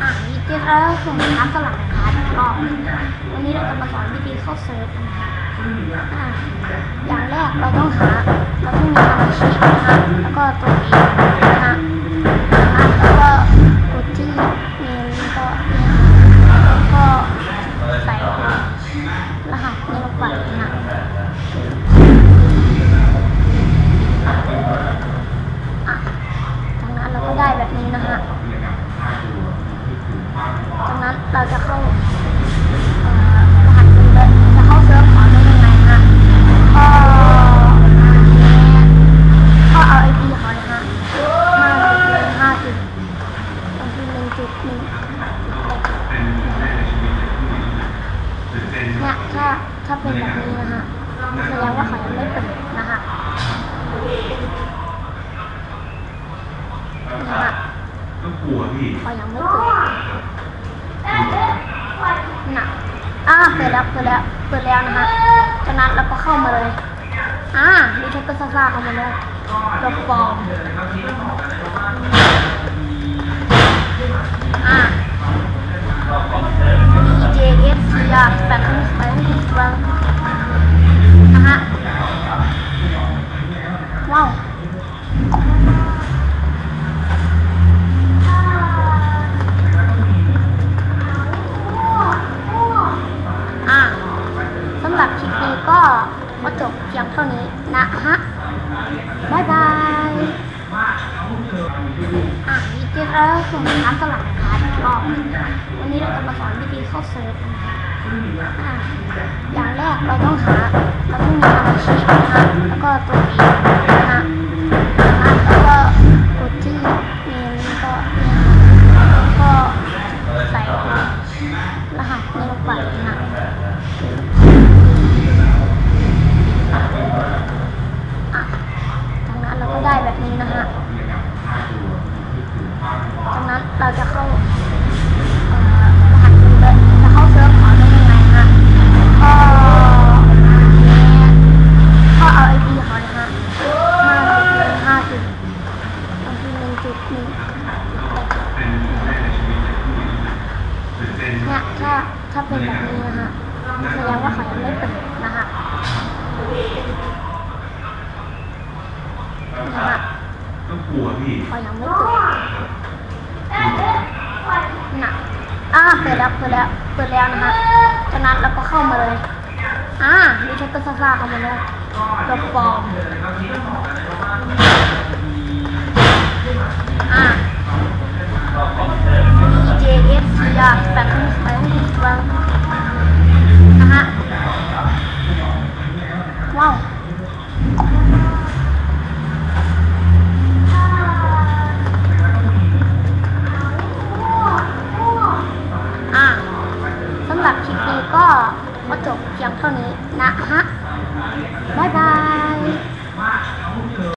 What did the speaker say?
อะยินดีต้อนรับสู่ร้านสลัดนะคะก็วันนี้เราจะมาสอนวิธีเข้าเซิร์ฟนะคะอะอย่างแรกเราต้องหาเราต้องมีสมาชิกนะคะแล้วก็ตัวเองนะคะแล้วก็กดที่เมลแล้วก็เนี่ยแล้วก็ใส่รหัสนี้ลงไปนะคะอะจากนั้นเราก็ได้แบบนี้นะฮะ จากนั้น เราจะเข้ารหัสเป็นแบบจะเข้าเซิร์ฟของได้ยังไงฮะก็ก็เอาไอพีเขาเลยฮะห้าหนึ่งห้าจุดบางทีหนึ่งจุดหนึ่งเนี่ยถ้าถ้าเป็นแบบนี้นะฮะแสดงว่าเขายังไม่เปิดนะฮะนะฮะก็กลัวพี่เขายังไม่เปิด น่ะอ่าเปิดแล้วเปิดแล้วเปิดแล้วนะฮะจากนั้นเราก็เข้ามาเลยอ่าดิฉันก็ซ่าเข้ามาเลยตัวปลอมอ่า DJS ยาแปดขึ้นไปขึ้นไปน ก็มาจบเพียงเท่านี้นะฮะบายบายอะยินดีต้อนรับสู่ร้ำสลัดนะคะก็วันนี้เราจะมาสอนวิธีเข้าเซิร์ฟนะคะอะอย่างแรกเราต้องหาเราต้องมีสมาชิกนะคะแล้วก็ตัวเองนะ เราจะเข้าเอ่อรหัสเป็นแบบจะเข้าเซิร์ฟขอได้ยังไงฮะก็เนี่ยก็เอาไอพีเขาเลยฮะห้าหนึ่งห้าจุดบางทีหนึ่งจุดหนึ่งเนี่ยถ้าถ้าเป็นแบบนี้นะฮะแสดงว่าเขายังไม่เปิดนะฮะนะฮะก็กลัวพี่เขายังไม่เปิด นะอ่าเปิดแล้วเปิดแล้วเปิดแล้วนะฮะจากนั้นเราก็เข้ามาเลยอ่าดิฉันก็ซ่าๆเข้ามาเลยตัวปลอมอ่า DJS ยาแปดขึ้นไปขึ้นไปนะฮะว้าว ก็จบเพียงเท่านี้นะฮะบ๊ายบาย